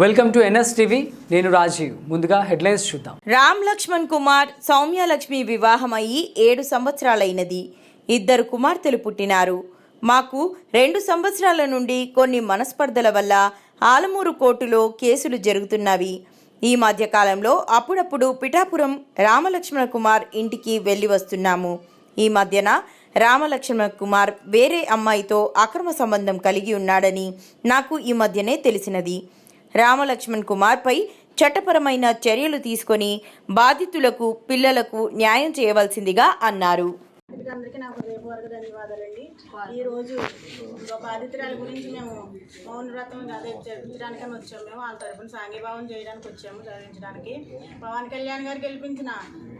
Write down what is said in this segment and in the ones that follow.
Welcome to NS TV. నేను రాజీవ్. ముందుగా headlines చూద్దాం. రామ్ లక్ష్మణ్ కుమార్ సౌమ్యలక్ష్మి వివాహమయ్యి ఏడు సంవత్సరాలైనది. ఇద్దరు కుమార్తెలు పుట్టినారు. మాకు రెండు సంవత్సరాల నుండి కొన్ని మనస్పర్ధల వల్ల ఆలమూరు కోర్టులో కేసులు జరుగుతున్నవి. ఈ మధ్యకాలంలో అప్పుడప్పుడు పిఠాపురం రామలక్ష్మణ కుమార్ ఇంటికి వెళ్ళి వస్తున్నాము. ఈ మధ్యన రామలక్ష్మణ కుమార్ వేరే అమ్మాయితో అక్రమ సంబంధం కలిగి ఉన్నాడని నాకు ఈ మధ్యనే తెలిసినది. రామలక్ష్మణ్ కుమార్పై చట్టపరమైన చర్యలు తీసుకొని బాధితులకు పిల్లలకు న్యాయం చేయవలసిందిగా అన్నారు. అందరికీ నాకు హృదయపూర్వక ధన్యవాదాలండి. ఈ రోజు బాధితురాల గురించి మేము మౌన వ్రతం అదే వచ్చాము మేము వాళ్ళ తరఫున సాంఘీభావం చేయడానికి వచ్చాము చదివించడానికి. పవన్ కళ్యాణ్ గారు గెలిపించిన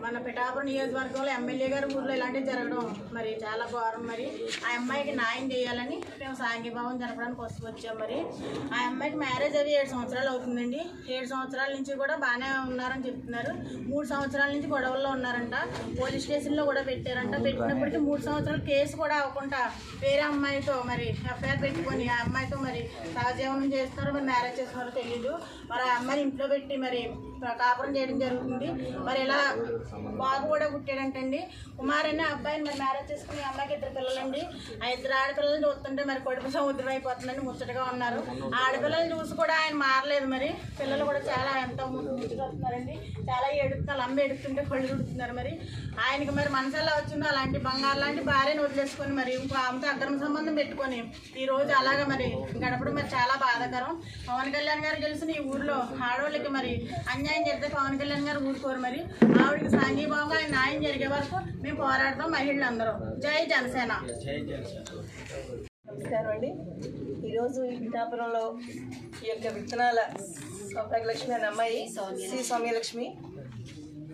మన పిఠాపురం నియోజకవర్గంలో ఎమ్మెల్యే గారి ఊర్లో ఇలాంటివి జరగడం మరి చాలా ఘోరం మరి. ఆ అమ్మాయికి న్యాయం చేయాలని మేము సాంఘీభావం జరపడానికి వస్తూ వచ్చాం మరి. ఆ అమ్మాయికి మ్యారేజ్ అవి ఏడు సంవత్సరాలు అవుతుందండి. ఏడు సంవత్సరాల నుంచి కూడా బాగానే ఉన్నారని చెప్తున్నారు. మూడు సంవత్సరాల నుంచి గొడవల్లో ఉన్నారంట. పోలీస్ స్టేషన్లో కూడా పెట్టారంట. పెట్టినప్పటికీ మూడు సంవత్సరాలు కేసు కూడా అవ్వకుండా వేరే అమ్మాయితో మరి ఎఫ్ఐఆర్ పెట్టుకొని ఆ అమ్మాయితో మరి సహజీవనం చేస్తున్నారో మరి మ్యారేజ్ చేస్తున్నారో తెలియదు మరి ఆ అమ్మాయిని ఇంట్లో పెట్టి మరి కాపురం చేయడం జరుగుతుంది. మరి ఇలా బాబు కూడా పుట్టాడంటండి. కుమార్ అనే అబ్బాయిని మరి మ్యారేజ్ చేసుకుని అమ్మాయికి ఇద్దరు పిల్లలండి. ఆ ఇద్దరు ఆడపిల్లలు చూస్తుంటే మరి కొడుకు సముద్రం అయిపోతుందని ముచ్చటగా ఉన్నారు. ఆడపిల్లలు ఆడపిల్లల్ని చూసి కూడా ఆయన మారలేదు మరి. పిల్లలు కూడా చాలా ఎంతో ముచ్చుకొస్తున్నారండి చాలా ఏడుస్తున్నారు అమ్మ ఏడుస్తుంటే కళ్ళు తుడుతున్నారు మరి. ఆయనకి మరి మనసెల్లా వచ్చిందో అలాంటి బంగారు లాంటి భార్యను వదిలేసుకొని మరి ఇంకో ఆమెతో అక్రమ సంబంధం పెట్టుకొని ఈరోజు అలాగా మరి గడపడం మరి చాలా బాధాకరం. పవన్ కళ్యాణ్ గారు గెలిచిన ఈ ఊర్లో ఆడవాళ్ళకి మరి అన్యాయం చేస్తే పవన్ కళ్యాణ్ గారు ఊరుకోరు మరి. ఆవిడకి సాంఘీభావంగా ఆయన న్యాయం జరిగే వరకు మేము పోరాడతాం మహిళలందరూ. జై జనసేన. నమస్కారం అండి. ఈరోజు ఈ పిఠాపురంలో ఈ యొక్క విత్తనాల సౌభాగ్యలక్ష్మి అనే అమ్మాయి శ్రీ సౌమ్యలక్ష్మి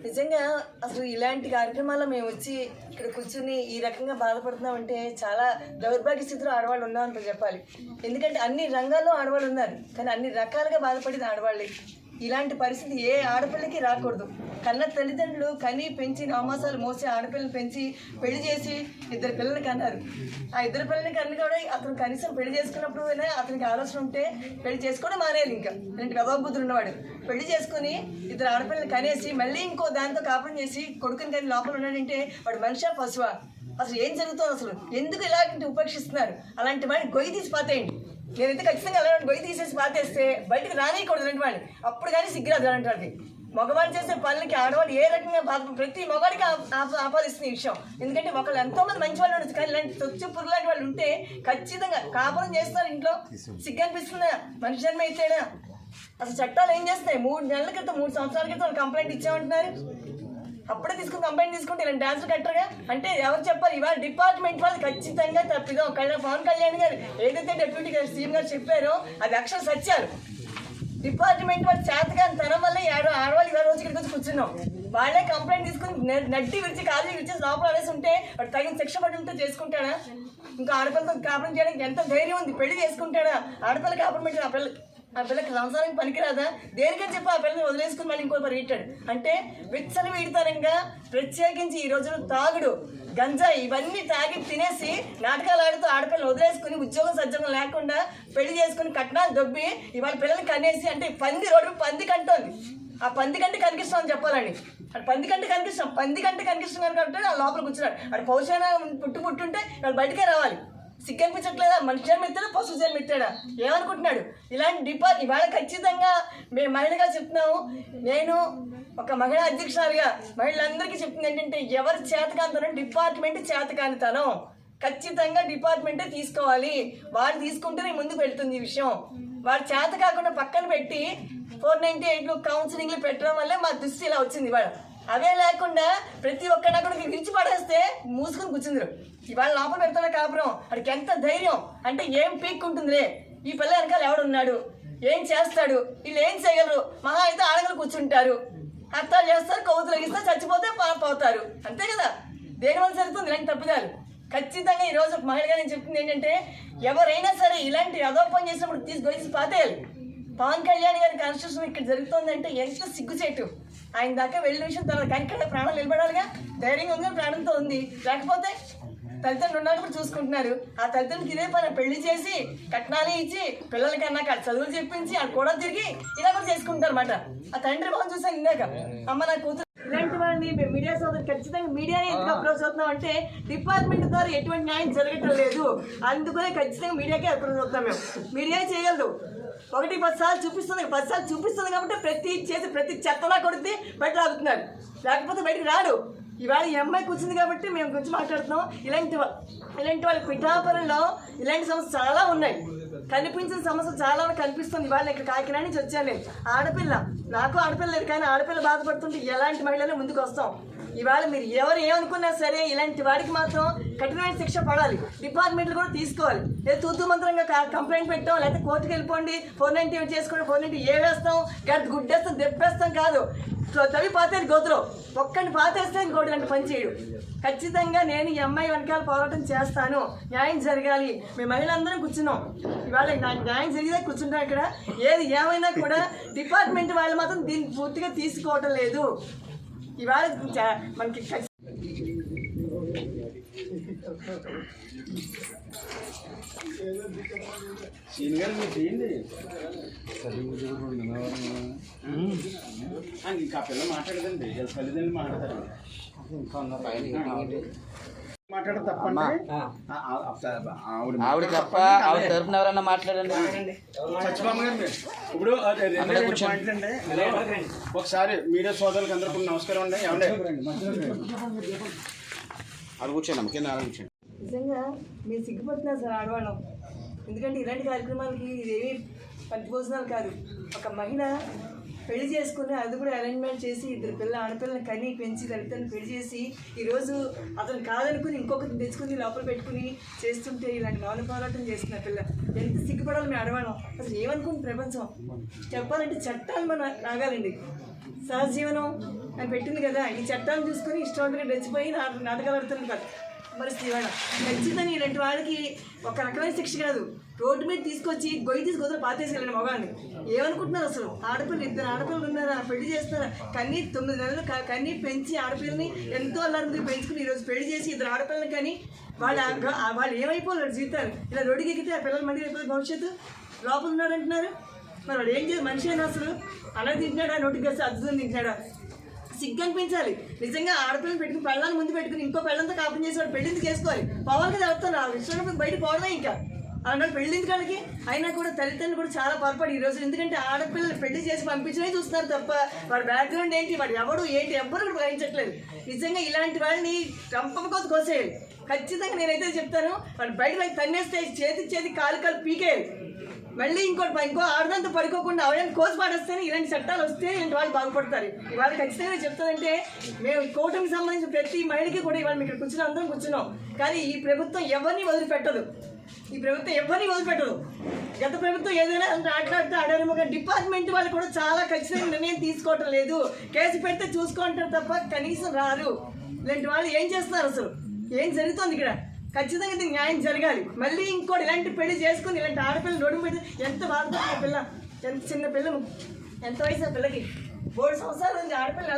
నిజంగా అసలు ఇలాంటి కార్యక్రమాల్లో మేము వచ్చి ఇక్కడ కూర్చుని ఈ రకంగా బాధపడుతున్నామంటే చాలా దౌర్భాగ్య స్థితిలో ఆడవాళ్ళు ఉన్నామంటే చెప్పాలి. ఎందుకంటే అన్ని రంగాల్లో ఆడవాళ్ళు ఉన్నారు. కానీ అన్ని రకాలుగా బాధపడేది ఆడవాళ్ళే. ఇలాంటి పరిస్థితి ఏ ఆడపిల్లకి రాకూడదు. కన్న తల్లిదండ్రులు కని పెంచి నామాసాలు మోసి ఆడపిల్లని పెంచి పెళ్ళి చేసి ఇద్దరు పిల్లల్ని కన్నారు. ఆ ఇద్దరు పిల్లల్ని కన్ను కూడా అతను కనీసం పెళ్ళి చేసుకున్నప్పుడు అయినా అతనికి ఆలోచన ఉంటే పెళ్ళి చేసుకోవడం మానేది ఇంకా. రెండు గబాబుద్ధులు ఉన్నవాడు. పెళ్ళి చేసుకుని ఇద్దరు ఆడపిల్లని కనేసి మళ్ళీ ఇంకో దాంతో కాపురం చేసి కొడుకుని కానీ లోపల ఉన్నాడంటే వాడు మనిషా పశువా? అసలు ఏం జరుగుతుంది అసలు? ఎందుకు ఇలాంటి ఉపేక్షిస్తున్నారు? అలాంటి వాడిని గొయ్యి తీసి పాతేయండి. నేనైతే ఖచ్చితంగా అలాంటి బయట తీసేసి పాతేస్తే బయటకు రానియకూడదు రెండు వాడిని. అప్పుడు కానీ సిగ్గురాదు అలాంటి వాడికి. మగవాడు చేసే పనులకి ఆడవాళ్ళు ఏ రకంగా బాధ ప్రతి మగవాడికి ఆ- ఆపాదిస్తుంది ఈ విషయం. ఎందుకంటే ఒకళ్ళు ఎంతో మంది మంచి వాళ్ళు ఉండొచ్చు కానీ ఇలాంటి తొచ్చు పురుగు లాంటి వాళ్ళు ఉంటే ఖచ్చితంగా కాపురం చేస్తారు ఇంట్లో. సిగ్గు అనిపిస్తుందా? మనిషి జన్మ అయితేనా? అసలు చట్టాలు ఏం చేస్తున్నాయి? మూడు నెలల క్రితం మూడు సంవత్సరాల క్రితం కంప్లైంట్ ఇచ్చామంటున్నారు. అప్పుడే తీసుకుని కంప్లైంట్ తీసుకుంటే ఇలాంటి డాన్స్ కట్టరుగా అంటే ఎవరు చెప్పాలి? ఇవాళ డిపార్ట్మెంట్ వాళ్ళు ఖచ్చితంగా తప్పిదాం పవన్ కళ్యాణ్ గారు ఏదైతే డిప్యూటీ గారు సీఎం గారు చెప్పారో అది అక్షర సత్యాలు. డిపార్ట్మెంట్ వాళ్ళు చేతగాని తరం వల్ల ఏడో ఆడవాళ్ళు ఇరవై రోజు ఇక్కడికి వచ్చి కూర్చున్నాం. వాళ్ళే కంప్లైంట్ తీసుకుని నట్టి నడ్డి విరిచి కాలు విరిచి లోపల అనేసి ఉంటే వాడు తగిన శిక్ష పడి ఉంటే చేసుకుంటాడా? ఇంకా ఆడపిల్లతో కాపురం చేయడానికి ఎంత ధైర్యం ఉంది? పెళ్ళి చేసుకుంటాడా? ఆడపిల్ల కాపురం పెట్టి ఆ పిల్ల ఆ పిల్లకి సంసారం పనికిరాదా? దేనికని చెప్పి ఆ పిల్లని వదిలేసుకుని మళ్ళీ ఇంకో పరిగెట్టాడు అంటే విచ్చలు వీడితనంగా ప్రత్యేకించి ఈ రోజున తాగుడు గంజా ఇవన్నీ తాగి తినేసి నాటకాలు ఆడుతూ ఆడపిల్లలు వదిలేసుకుని ఉద్యోగం సజ్జంగం లేకుండా పెళ్ళి చేసుకుని కట్నాలు దొబ్బి ఇవాళ పిల్లల్ని కనేసి అంటే పంది రోడ్డు పంది కంటోంది. ఆ పంది కంటే కనిపిస్తాం అని చెప్పాలండి. అటు పంది కంటే కనిపిస్తాం పంది కంటే కనిపిస్తున్నాను కాబట్టి ఆ లోపల కూర్చున్నాడు. అటు పౌషణ పుట్టు పుట్టుంటే వాళ్ళు బయటకే రావాలి. సిగ్గు అనిపించట్లేదా మనిషి జన్మ ఎత్తాడా పశు జన్మ ఎత్తాడా ఏమనుకుంటున్నాడు? ఇలాంటి డిపార్ట్ ఇవాళ ఖచ్చితంగా మేము మహిళగా చెప్తున్నాము. నేను ఒక మహిళా అధ్యక్షురాలుగా మహిళలందరికీ చెప్తుంది ఏంటంటే ఎవరు చేతకాంతనం డిపార్ట్మెంట్ చేతకానితనం. ఖచ్చితంగా డిపార్ట్మెంటే తీసుకోవాలి. వారు తీసుకుంటేనే ముందుకు వెళ్తుంది ఈ విషయం. వాడు చేత కాకుండా పక్కన పెట్టి ఫోర్ నైన్టీ ఎయిట్లో కౌన్సిలింగ్లు పెట్టడం వల్లే మా దృష్టి ఇలా వచ్చింది ఇవాళ. అవే లేకుండా ప్రతి ఒక్కరి అక్కడ విరిచి పడేస్తే మూసుకుని కూర్చుందరు. ఇవాళ లోపల పెడతాడు కాపురం? వాడికి ఎంత ధైర్యం? అంటే ఏం పీక్ ఉంటుందిలే ఈ పిల్ల వెనకాల ఎవడున్నాడు ఏం చేస్తాడు? వీళ్ళు ఏం చేయగలరు? మహా అయితే ఆడగలు కూర్చుంటారు. అత్తాలు చేస్తారు కౌతులు ఇస్తే చచ్చిపోతే పోతారు. అంతే కదా? దేనివల్ల జరుగుతుంది? ఇలాంటి తప్పిదాలు. ఖచ్చితంగా ఈ రోజు మహిళగా నేను చెప్తుంది ఏంటంటే ఎవరైనా సరే ఇలాంటి అదోపం చేసినప్పుడు తీసుకొచ్చి పాతేయాలి. పవన్ కళ్యాణ్ గారి కన్స్ట్రక్షన్ ఇక్కడ జరుగుతుందంటే ఎంత సిగ్గుచేటు. ఆయన దాకా వెళ్ళిన విషయం తర్వాత కానీ ఇక్కడ ప్రాణాలు నిలబడాలిగా. ధైర్యంగా ఉందని ప్రాణంతో ఉంది. లేకపోతే తల్లిదండ్రులు ఉన్నప్పుడు చూసుకుంటున్నారు. ఆ తల్లిదండ్రులకి ఇదే పని పెళ్ళి చేసి కట్నాలు ఇచ్చి పిల్లలకన్నా కాదు చదువులు చెప్పించి ఆ కూడా తిరిగి ఇలా కూడా చేసుకుంటారు అనమాట ఆ తండ్రి బాగా చూసాను ఇందాక. అమ్మ నా కూతురు ఇలాంటి వాళ్ళని మేము మీడియా సోదరు ఖచ్చితంగా మీడియానే ఎందుకు అప్రోచ్ అవుతున్నాం అంటే డిపార్ట్మెంట్ ద్వారా ఎటువంటి న్యాయం జరగటం లేదు. అందుకనే ఖచ్చితంగా మీడియాకే అప్రోచ్ అవుతాం మేము. మీడియా చేయగలదు. ఒకటి పది సార్లు చూపిస్తుంది పది సార్లు చూపిస్తుంది కాబట్టి ప్రతి చేసి ప్రతి చెత్తలా కొడితే బయట లాగుతున్నారు లేకపోతే బయటకు రాడు. ఇవాళ ఈ అమ్మాయి కూర్చుంది కాబట్టి మేము గురించి మాట్లాడుతున్నాం. ఇలాంటి ఇలాంటి వాళ్ళ పిఠాపురంలో ఇలాంటి సమస్యలు చాలా ఉన్నాయి. కనిపించిన సమస్య చాలా కనిపిస్తుంది. ఇవాళ ఇక్కడ కాకినాడ నుంచి వచ్చాను నేను. ఆడపిల్ల. నాకు ఆడపిల్ల లేదు కానీ ఆడపిల్ల బాధపడుతుంటే ఎలాంటి మహిళలు ముందుకు వస్తాం? ఇవాళ మీరు ఎవరు ఏమనుకున్నా సరే ఇలాంటి వాడికి మాత్రం కఠినమైన శిక్ష పడాలి. డిపార్ట్మెంట్లు కూడా తీసుకోవాలి. లేదు తూతు మంత్రంగా కంప్లైంట్ పెట్టాం లేకపోతే కోర్టుకి వెళ్ళిపోండి ఫోర్ నైన్టీ చేసుకోండి ఫోర్ నైన్టీ ఏ వేస్తాం గడ్ గుడ్డేస్తాం దెబ్బేస్తాం కాదు. తవి పాతేది గోతులో. ఒక్కడిని పాతేస్తే ఇంకోటి ఇలాంటి పని చేయడు. ఖచ్చితంగా నేను ఈ అమ్మాయి వెనకాల పోరాటం చేస్తాను. న్యాయం జరగాలి. మేము మహిళలందరం కూర్చున్నాం. ఇవాళ న్యాయం జరిగితే కూర్చుంటాం ఇక్కడ. ఏది ఏమైనా కూడా డిపార్ట్మెంట్ వాళ్ళు మాత్రం దీన్ని పూర్తిగా తీసుకోవటం లేదు. ఇవాళ మనకి ఇంకా పిల్ల మాట్లాడదండి తల్లిదండ్రులు మాట్లాడతారు ఆ, ఆవిడ ఆవిడ తప్ప ఆవిడ తరఫున ఎవరన్నా మాట్లాడండి. ఇప్పుడు ఒకసారి మీడియా సోదరులకు అందరికీ నమస్కారం అండి. ఏమండి? అది కూర్చోండి అమ్మ కింద అలా కూర్చోండి. నిజంగా మీరు సిగ్గుపడుతున్నారు సార్ ఆడవాళ్ళం. ఎందుకంటే ఇలాంటి కార్యక్రమాలకి ఇదేమి పంచిపోతున్నాలు కాదు. ఒక మహిళ పెళ్ళి చేసుకుని అది కూడా అరేంజ్మెంట్ చేసి ఇద్దరు పిల్ల ఆడపిల్లని కని పెంచి తల్లిదండ్రులు పెళ్ళి చేసి ఈరోజు అతను కాదనుకుని ఇంకొకరిని తెచ్చుకుని లోపల పెట్టుకుని చేస్తుంటే ఇలాంటి మౌన పోరాటం చేస్తున్న పిల్ల. ఎంత సిగ్గుపడాలి మేము ఆడవాళ్ళం? అసలు ఏమనుకుంటుంది ప్రపంచం? చెప్పాలంటే చట్టాలు మన రాగాలండి. సహజీవనం అని పెట్టింది కదా. ఈ చట్టాలు చూసుకొని ఇష్టం రెచ్చిపోయి నా- నాటకాలు ఆడుతుంది కదా. పరిస్థితి ఇవాళ ఖచ్చితంగా ఇలాంటి వాళ్ళకి ఒక రకమైన శిక్ష కాదు. రోడ్డు మీద తీసుకొచ్చి గొయ్యి తీసుకొచ్చి గొంతులు పాతేసేయాలండి మగాన్ని ఏమనుకుంటున్నారు అసలు? ఆడపిల్లలు ఇద్దరు ఆడపిల్లలు ఉన్నారా? పెళ్ళి చేస్తారా కన్నీ తొమ్మిది నెలలు కన్నీ పెంచి ఆడపిల్లని ఎంతో అల్లరి పెంచుకుని ఈరోజు పెళ్ళి చేసి ఇద్దరు ఆడపిల్లని కానీ వాళ్ళ వాళ్ళు ఏమైపోవాలి జీవితాలు. ఇలా రోడ్డుకి ఎక్కితే ఆ పిల్లలు మళ్ళీ అయిపోతుంది భవిష్యత్తు. లోపల ఉన్నారంటున్నారు మరి వాడు ఏం చేయాలి మనిషి అయినా అసలు. అలా తింటున్నాడా? నోటికి వస్తే అద్భుతం తింటున్నాడా? సిగ్గు అనిపించాలి నిజంగా ఆడపిల్లని పెట్టుకుని పెళ్ళాన్ని ముందు పెట్టుకుని ఇంకో పెళ్ళంతా కాపం చేసేవాడు పెళ్ళింది చేసుకోవాలి? పవన్ కదా ఎవరితో ఆ విషయంలో బయట పోవడమే ఇంకా. అలాంటి పెళ్ళింది కాడికి అయినా కూడా తల్లిదండ్రులు కూడా చాలా పొరపాటు ఈ రోజు. ఎందుకంటే ఆడపిల్లలు పెళ్ళి చేసి పంపించడమే చూస్తున్నారు తప్ప వాడి బ్యాక్గ్రౌండ్ ఏంటి? వాడు ఎవడు ఏంటి? ఎవ్వరు కూడా గ్రహించట్లేదు. నిజంగా ఇలాంటి వాళ్ళని రంపకోత కోసేయాలి. ఖచ్చితంగా నేనైతే చెప్తాను వాడు బయట బయట తన్నేస్తే చేతి చేతి కాలు కాలు పీకేయాలి. మళ్ళీ ఇంకోటి ఇంకో ఆడదంతా పడుకోకుండా అవన్నీ కోసి పాడేస్తేనే ఇలాంటి చట్టాలు వస్తే ఇలాంటి వాళ్ళు బాగుపడతారు. ఇవాళ ఖచ్చితంగా చెప్తుందంటే మేము కూటమికి సంబంధించిన ప్రతి మహిళకి కూడా ఇవాళ ఇక్కడ కూర్చుని అందరం కూర్చున్నాం. కానీ ఈ ప్రభుత్వం ఎవరిని వదిలిపెట్టదు. ఈ ప్రభుత్వం ఎవరిని వదిలిపెట్టదు? గత ప్రభుత్వం ఏదైనా అంటే ఆటలాడితే ఆడారేమో కానీ డిపార్ట్మెంట్ వాళ్ళు కూడా చాలా ఖచ్చితంగా నిర్ణయం తీసుకోవటం లేదు. కేసు పెడితే చూసుకుంటారు తప్ప కనీసం రారు. ఇలాంటి వాళ్ళు ఏం చేస్తున్నారు అసలు? ఏం జరుగుతుంది ఇక్కడ? ఖచ్చితంగా ఇది న్యాయం జరగాలి. మళ్ళీ ఇంకోటి ఇలాంటి పెళ్ళి చేసుకుని ఇలాంటి ఆడపిల్ల నడుము పెడితే ఎంత బాధపడుతుంది ఆ పిల్ల ఎంత చిన్న పిల్ల ఎంత వయసు ఆ పిల్లకి? మూడు సంవత్సరాలు ఉంది ఆడపిల్ల